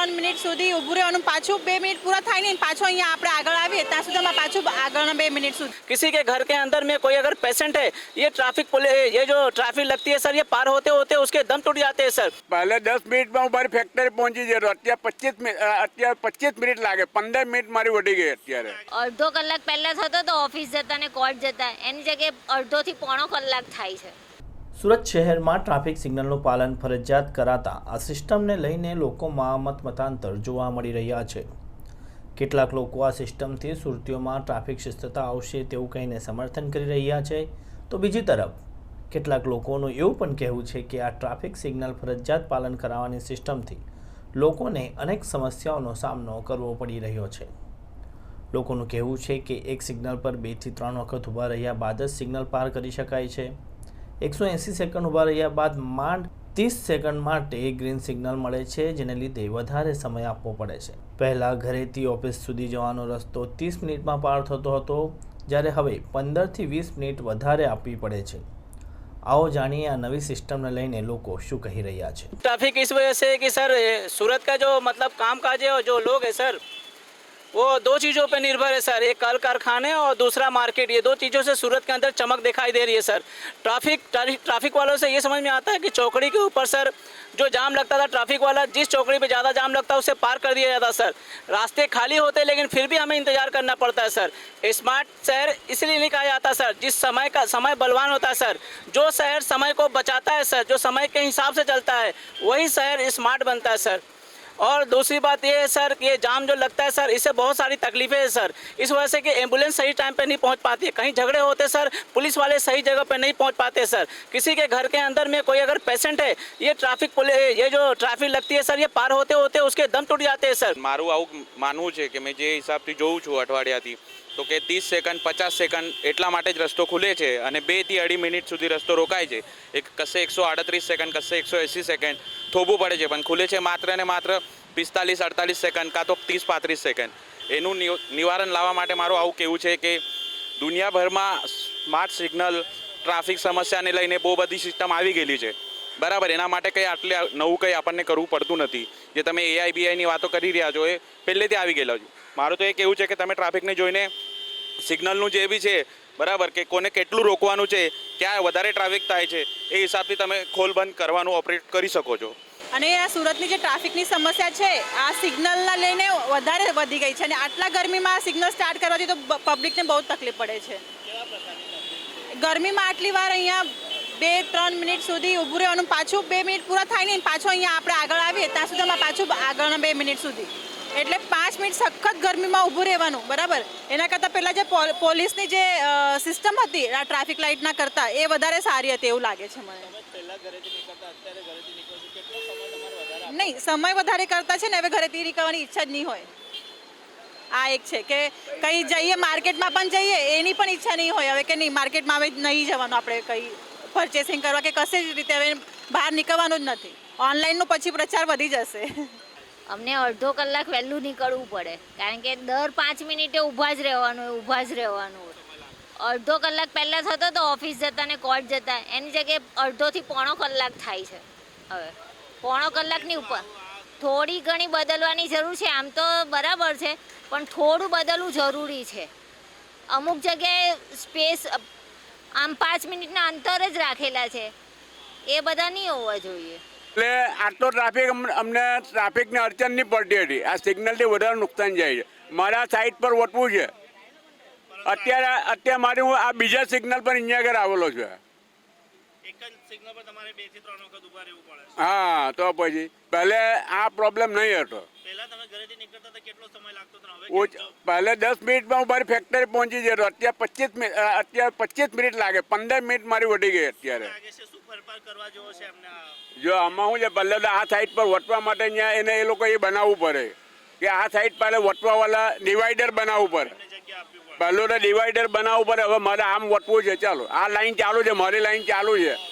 ત્રણ મિનિટ સુધી ઊભું રહેવાનું પાછું બે મિનિટ પૂરા થાય નહીં પાછું અહીંયા આપણે આગળ આવીએ ત્યાં સુધીમાં પાછું આગળના બે મિનિટ સુધી किसी के घर के अंदर में कोई अगर पेशेंट है ये ट्रैफिक पुलिस ये जो ट्रैफिक लगती है सर ये पार होते होते उसके दम टूट जाते हैं सर પહેલે દસ મિનિટમાં હું મારી ફેક્ટરી પહોંચી જતો અત્યારે પચીસ મિનિટ અત્યારે પચીસ મિનિટ લાગે પંદર મિનિટ મારી વધી ગઈ અત્યારે અડધો કલાક પહેલા થતો તો ઓફિસ જતા ને કોર્ટ જતા એની જગ્યાએ અડધોથી પોણો કલાક થાય છે સુરત શહેરમાં ટ્રાફિક સિગ્નલનું પાલન ફરજિયાત કરાતા આ સિસ્ટમને લઈને લોકોમાં મતમતાંતર જોવા મળી રહ્યા છે. કેટલાક લોકો આ સિસ્ટમથી સુરતીઓમાં ટ્રાફિક શિસ્તતા આવશે તેવું કહીને સમર્થન કરી રહ્યા છે. તો બીજી તરફ, કેટલાક લોકોનું એવું પણ કહેવું છે કે આ ટ્રાફિક સિગ્નલ ફરજિયાત પાલન કરાવવાની સિસ્ટમથી લોકોને અનેક સમસ્યાઓનો સામનો કરવો પડી રહ્યો છે. લોકોનું કહેવું છે કે એક સિગ્નલ પર બેથી ત્રણ વખત ઊભા રહ્યા બાદ જ સિગ્નલ પાર કરી શકાય છે. એકસો એંસી સેકન્ડ ઊભા રહ્યા બાદ માંડ ત્રીસ સેકન્ડ માટે ગ્રીન સિગ્નલ મળે છે જેને લીધે વધારે સમય આપવો પડે છે પહેલાં ઘરેથી ઓફિસ સુધી જવાનો રસ્તો ત્રીસ મિનિટમાં પાર થતો હતો જ્યારે હવે પંદરથી વીસ મિનિટ વધારે આપવી પડે છે આવો જાણીએ આ નવી સિસ્ટમને લઈને લોકો શું કહી રહ્યા છે ट्रैफिक इस वजह से कि सर ये सूरत का जो मतलब कामकाज है और जो लोग हैं सर वो दो चीज़ों पे निर्भर है, सर। एक कल कारखाने और दूसरा मार्केट। ये दो चीज़ों से सूरत के अंदर चमक दिखाई दे रही है, सर। ट्रैफ़िक ट्रैफ़िक वालों से ये समझ में आता है कि चौकड़ी के ऊपर, सर, जो जाम लगता था, ट्रैफ़िक वाला, जिस चौकड़ी पे ज़्यादा जाम लगता है उसे पार कर दिया जाता, सर। रास्ते खाली होते लेकिन फिर भी हमें इंतज़ार करना पड़ता है, सर। स्मार्ट शहर इसलिए नहीं कहा जाता, सर, जिस समय का, समय बलवान होता है, सर। जो शहर समय को बचाता है, सर, जो समय के हिसाब से चलता है, वही शहर स्मार्ट बनता है, सर। और दूसरी बात ये है सर कि ये जाम जो लगता है सर इससे बहुत सारी तकलीफें हैं सर इस वजह से कि एम्बुलेंस सही टाइम पे नहीं पहुंच पाती है कहीं झगड़े होते सर पुलिस वाले सही जगह पे नहीं पहुंच पाते सर किसी के घर के अंदर में कोई अगर पेशेंट है ये ट्रैफिक पुलिस ये जो ट्रैफिक लगती है सर ये पार होते होते उसके दम टूट जाते हैं सर મારું આવું માનવું છે કે મેં જે હિસાબથી જોઉં છું અઠવાડિયાથી તો કે ત્રીસ સેકન્ડ પચાસ સેકન્ડ એટલા માટે જ રસ્તો ખુલે છે અને બેથી અઢી મિનિટ સુધી રસ્તો રોકાય છે એક કશે એકસો આડત્રીસ સેકન્ડ કશે એકસો એંસી સેકન્ડ થોભવું પડે છે, પણ ખુલે છે માત્ર ને માત્ર પિસ્તાલીસ અડતાલીસ સેકન્ડ કાં તો ત્રીસ પાંત્રીસ સેકન્ડ. એનું નિવ- નિવારણ લાવવા માટે મારું આવું કહેવું છે કે દુનિયાભરમાં સ્માર્ટ સિગ્નલ, ટ્રાફિક સમસ્યાને લઈને બહુ બધી સિસ્ટમ આવી ગયેલી છે. બરાબર, એના માટે કંઈ આટલે નવું કંઈ આપણને કરવું પડતું નથી. જે તમે એઆઈ બીઆઈની વાતો કરી રહ્યા છો, એ પહેલેથી આવી ગયેલા છો. મારું તો એ કહેવું છે કે તમે ટ્રાફિકને જોઈને સિગ્નલનું જે બી છે બરાબર, કે કોને કેટલું રોકવાનું છે, ક્યાં વધારે ટ્રાફિક થાય છે, એ હિસાબથી તમે ખોલ બંધ કરવાનું ઓપરેટ કરી શકો છો. અને આ સુરતની જે ટ્રાફિકની સમસ્યા છે, આ સિગ્નલના લઈને વધારે વધી ગઈ છે અને આટલા ગરમીમાં આ સિગ્નલ સ્ટાર્ટ કરવાથી તો પબ્લિકને બહુ તકલીફ પડે છે. ગરમીમાં આટલી વાર અહીંયા બે, ત્રણ મિનિટ સુધી ઊભું રહેવાનું, પાછું બે મિનિટ પૂરા થાય નહીં, પાછું અહીંયા આપણે આગળ આવીએ, ત્યાં સુધી પાછું આગળના બે મિનિટ સુધી. એટલે મિનિટ સખત ગરમીમાં ઊભું રહેવાનું બરાબર? એના કરતાં પહેલાં જે પોલીસની જે સિસ્ટમ હતી આ ટ્રાફિક લાઇટના કરતાં એ વધારે સારી હતી એવું લાગે છે મને. નહીં સમય વધારે કરતા છે ને હવે ઘરેથી નીકળવાની ઈચ્છા જ નહીં હોય. આ એક છે કે કંઈ જઈએ માર્કેટમાં પણ જઈએ એની પણ ઈચ્છા નહીં હોય હવે કે નહીં માર્કેટમાં હવે નહીં જવાનું આપણે કંઈ પરચેસિંગ કરવા કે કશે જ રીતે હવે બહાર નીકળવાનું જ નથી. ઓનલાઈનનો પછી પ્રચાર વધી જશે. અમને અડધો કલાક વહેલું નીકળવું પડે. કારણ કે દર પાંચ મિનિટે ઊભા જ રહેવાનું હોય, ઊભા જ રહેવાનું હોય. અડધો કલાક પહેલાં થતો તો ઓફિસ જતા ને કોર્ટ જતા, એની જગ્યાએ અડધોથી પોણો કલાક થાય છે. હવે, પોણો કલાકની ઉપર. થોડી ઘણી બદલવાની જરૂર છે, આમ તો બરાબર છે, પણ થોડું બદલવું જરૂરી છે. અમુક જગ્યાએ સ્પેસ, આમ પાંચ મિનિટના અંતર જ રાખેલા છે. એ બધા નહીં હોવા જોઈએ. એટલે આટલો ટ્રાફિક અમને ટ્રાફિકની અડચણ નહીં પડતી હતી આ સિગ્નલથી વધારે નુકસાન જાય છે. મારા સાઈડ પર વટવું છે. અત્યારે અત્યારે મારે હું આ બીજા સિગ્નલ પર અહીંયા આગળ આવેલો છું. હા તો પછી પહેલે આ પ્રોબ્લેમ નહીં હતો. પહેલે દસ મિનિટમાં હું મારી ફેક્ટરી પહોંચી જતો અત્યારે પચીસ મિનિટ અત્યારે પચીસ મિનિટ લાગે. પંદર મિનિટ મારી વધી ગઈ અત્યારે. જો આમાં શું છે? પહેલે આ સાઈડ પર વટવા માટે અહીંયા એને એ લોકો એ બનાવવું પડે. કે આ સાઈડ પહેલે વટવાવાળા ડિવાઈડર બનાવવું પડે. પહેલું તો ડિવાઈડર બનાવવું પડે. હવે મારે આમ વટવું છે. ચાલો. આ લાઈન ચાલુ છે. મારી લાઈન ચાલુ છે.